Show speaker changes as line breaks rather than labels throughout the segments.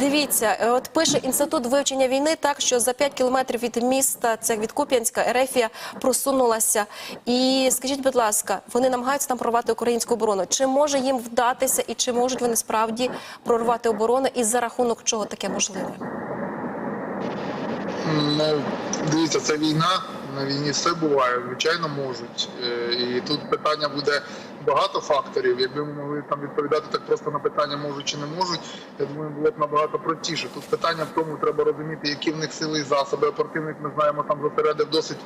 Дивіться, е, от пише інститут вивчення війни, так що за 5 кілометрів від міста, це від Куп'янська, Ерефія просунулася. І скажіть, будь ласка, вони намагаються там прорвати українську оборону. Чи може їм вдатися, і чи можуть вони справді прорвати оборону, і за рахунок чого таке можливе?
Ну, дивіться, це війна. На війні все буває, звичайно, можуть. Е, І тут питання буде багато факторів. Якби ми могли там відповідати так просто на питання можуть чи не можуть, я думаю, було б набагато простіше. Тут питання в тому, треба розуміти, які в них сили і засоби. А Противник, ми знаємо, там зосередив досить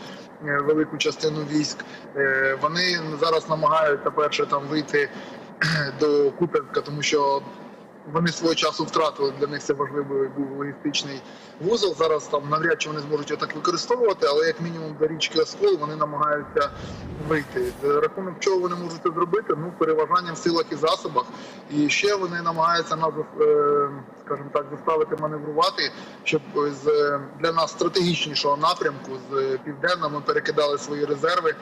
е, велику частину військ. Е, Вони зараз намагаються перше там вийти до Купенська, тому що вони свого часу втратили для них це важливий був логістичний вузол. Зараз там навряд чи вони зможуть його так використовувати, але як мінімум до річки Оскол вони намагаються вийти. За рахунок чого вони можуть це зробити? Ну переважання в силах і засобах. І ще вони намагаються нас, е, скажімо так, заставити маневрувати, щоб з для нас стратегічнішого напрямку з південного ми перекидали свої резерви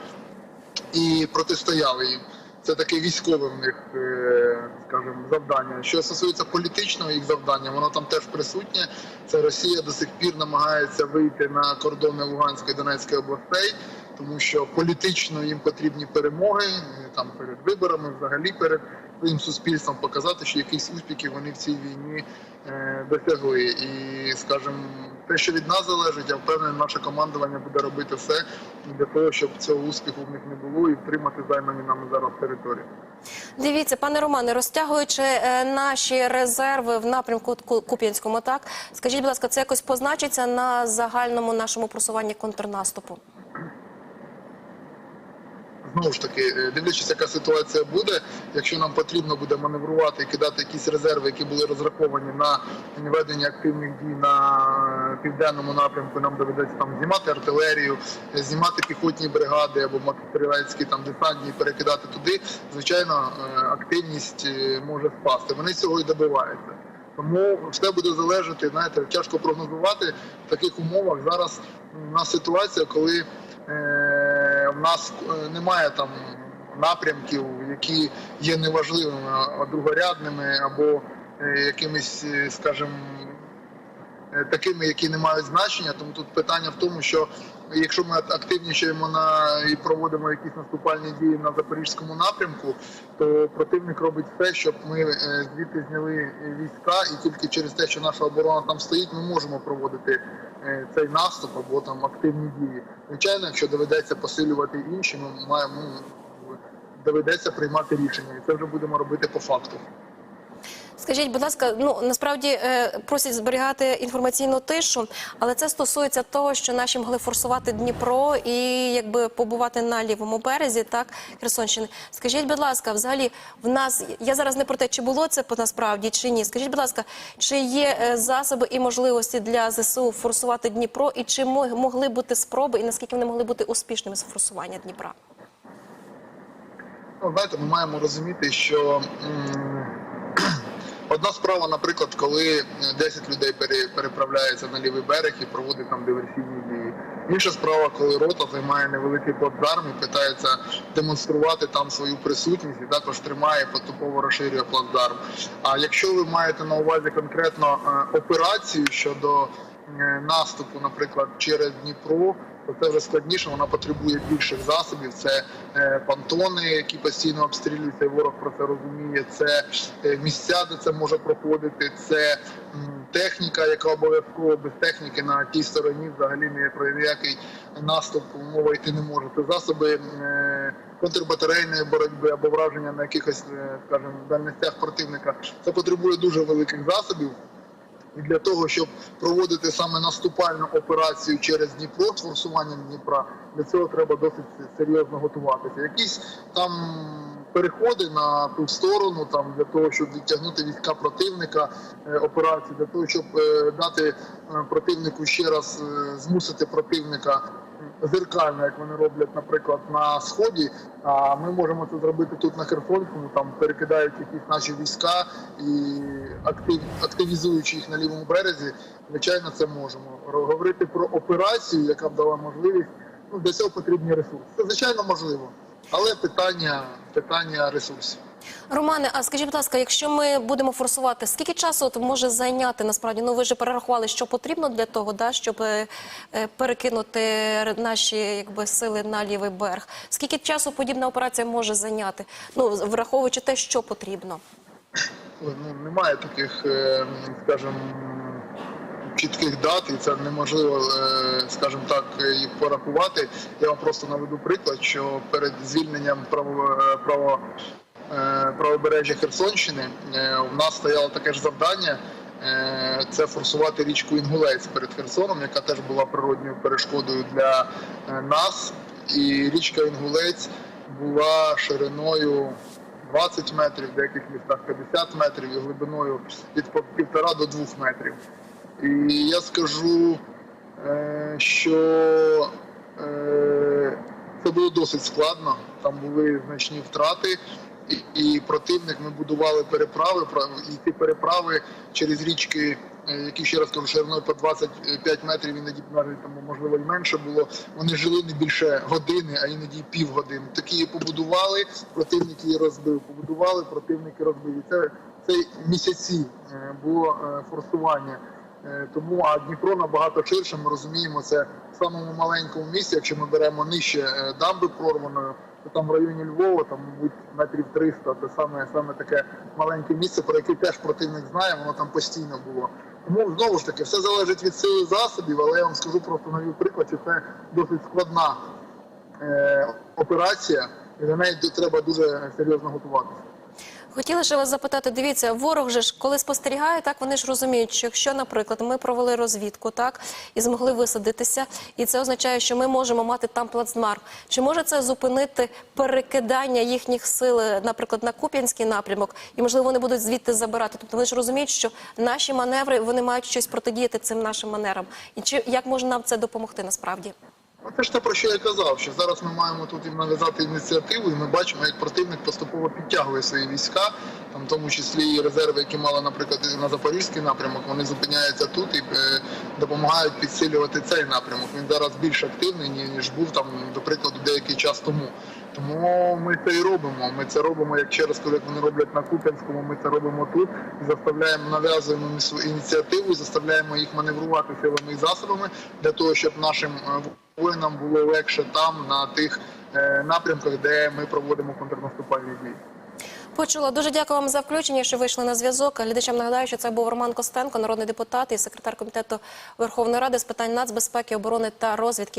і протистояли їм. Це таке військове в них, е, скажімо, завдання. Що стосується політичного їх завдання, воно там теж присутнє. Це Росія до сих пір намагається вийти на кордони Луганської Донецької областей, тому що політично їм потрібні перемоги е, там перед виборами, взагалі перед своїм суспільством показати, що якісь успіхи вони в цій війні е, досягли. І, скажімо, те, що від нас залежить, я впевнений, наше командування буде робити все для того, щоб цього успіху в них не було і втримати займані нами зараз території.
Дивіться, пане Романе, розтягуючи е, наші резерви в напрямку Куп'янському, так скажіть, будь ласка, це якось позначиться на загальному нашому просуванні контрнаступу?
Знову ж таки, е, дивлячись, яка ситуація буде, якщо нам потрібно буде маневрувати і кидати якісь резерви, які були розраховані на ведення активних дій на е, південному напрямку, нам доведеться там знімати артилерію, е, знімати піхотні бригади або мотострілецькі там десантні перекидати туди. Звичайно, активність може впасти. Вони цього і добиваються. Тому все буде залежати, знаєте, тяжко прогнозувати в таких умовах. Зараз у нас ситуація, коли нас е, немає там напрямків, які є неважливими, а другорядними або е, якимись, е, скажімо, такими, які не мають значення. Тому тут питання в тому, що якщо ми активнішаємо на і проводимо якісь наступальні дії на запорізькому напрямку, то противник робить все, щоб ми звідти зняли війська, і тільки через те, що наша оборона там стоїть, ми можемо проводити цей наступ або там активні дії. Звичайно, якщо доведеться посилювати інші, ми маємо ну, доведеться приймати рішення, і це вже будемо робити по факту.
Скажіть, будь ласка, ну насправді е, просять зберігати інформаційну тишу, але це стосується того, що наші могли форсувати Дніпро і якби побувати на лівому березі, так Херсонщини. Скажіть, будь ласка, взагалі в нас я зараз не про те, чи було це насправді чи ні. Скажіть, будь ласка, чи є е, засоби і можливості для ЗСУ форсувати Дніпро, і чи могли бути спроби, і наскільки вони могли бути успішними з форсування Дніпра?
Ну, знаєте, ми маємо розуміти, що м, одна справа, наприклад, коли 10 людей пере- переправляється на лівий берег і проводить там диверсійні дії. Інша справа, коли рота займає невеликий плацдарм і питається демонструвати там свою присутність і також тримає поступово розширює плацдарм. А якщо ви маєте на увазі конкретно е, операцію щодо е, наступу, наприклад, через Дніпро, це вже складніше, вона потребує більших засобів. Це е, понтони, які постійно обстрілюються, і ворог про це розуміє. Це е, місця, де це може проходити. Це техніка, яка обов'язково без техніки на тій стороні взагалі не про ніякий наступ мова йти не може. Це засоби е, контрбатарейної боротьби або враження на якихось, скажімо, дальностях противника. Це потребує дуже великих засобів. І для того, щоб проводити саме наступальну операцію через Дніпро, форсування Дніпра, для цього треба досить серйозно готуватися. Якісь там переходи на ту сторону, там для того, щоб відтягнути війська противника е, операції, для того, щоб е, дати е, противнику ще раз змусити противника зеркально, як вони роблять, наприклад, на сході. А ми можемо це зробити тут на Херсонському, там перекидають якісь наші війська і актив, активізуючи їх на лівому березі, звичайно, це можемо. Говорити про операцію, яка б дала можливість. Ну для цього потрібні ресурси. Це звичайно можливо, але питання, питання ресурсів.
Романе, а скажіть, будь ласка, якщо ми будемо форсувати, скільки часу от може зайняти насправді? Ну ви ж перерахували, що потрібно для того, да, щоб е, е, перекинути наші якби сили на лівий берег. Скільки часу подібна операція може зайняти? Ну враховуючи те, що потрібно.
Ну, немає таких, е, скажімо, чітких дат, і це неможливо, скажімо так, їх порахувати. Я вам просто наведу приклад, що перед звільненням право, право, правобережжя Херсонщини е, у нас стояло таке ж завдання. е, Це форсувати річку Інгулець перед Херсоном, яка теж була природньою перешкодою для е, нас. І річка Інгулець була шириною 20 метрів, в деяких містах 50 метрів і глибиною від півтора до двох метрів. І я скажу, е, що е, це було досить складно. Там були значні втрати, і, противник ми будували переправи, пра- і ці переправи через річки, е, які ще раз кажу, шириною по 25 метрів, іноді навіть там можливо і менше було. Вони жили не більше години, а іноді півгодини. Такі побудували, противник її розбив. Побудували, противник розбив. І це, це місяці е, було е, форсування. Е, Тому а Дніпро набагато ширше. Ми розуміємо це в самому маленькому місці. Якщо ми беремо нижче е, дамби прорваної, то там в районі Львова, там мабуть метрів 300, це саме саме таке маленьке місце, про яке теж противник знає, воно там постійно було. Тому знову ж таки все залежить від сили засобів, але я вам скажу просто навів приклад, що це досить складна е, операція, і до неї треба дуже серйозно готуватися.
Хотіла ще вас запитати, дивіться, ворог же ж коли спостерігає, так вони ж розуміють, що якщо, наприклад, ми провели розвідку, так і змогли висадитися, і це означає, що ми можемо мати там плацдарм. Чи може це зупинити перекидання їхніх сил, наприклад, на Куп'янський напрямок, і можливо вони будуть звідти забирати? Тобто вони ж розуміють, що наші маневри вони мають щось протидіяти цим нашим маневрам. І чи як може нам це допомогти насправді?
Це ж те, про що я казав, що зараз ми маємо тут нав'язати ініціативу, і ми бачимо, як противник поступово підтягує свої війська, там в тому числі і резерви, які мали, наприклад, на Запорізький напрямок, вони зупиняються тут і е, допомагають підсилювати цей напрямок. Він зараз більш активний, ніж був там, до прикладу, деякий час тому. Тому ми це і робимо. Ми це робимо, як ще раз як вони роблять на Куп'янському, ми це робимо тут заставляємо, нав'язуємо ініціативу, заставляємо їх маневрувати силами і засобами для того, щоб нашим е, воїнам було легше там, на тих е, напрямках, де ми проводимо контрнаступальні дії.
Почула. Дуже дякую вам за включення, що вийшли на зв'язок. Глядачам нагадаю, що це був Роман Костенко, народний депутат і секретар комітету Верховної Ради з питань нацбезпеки, оборони та розвідки.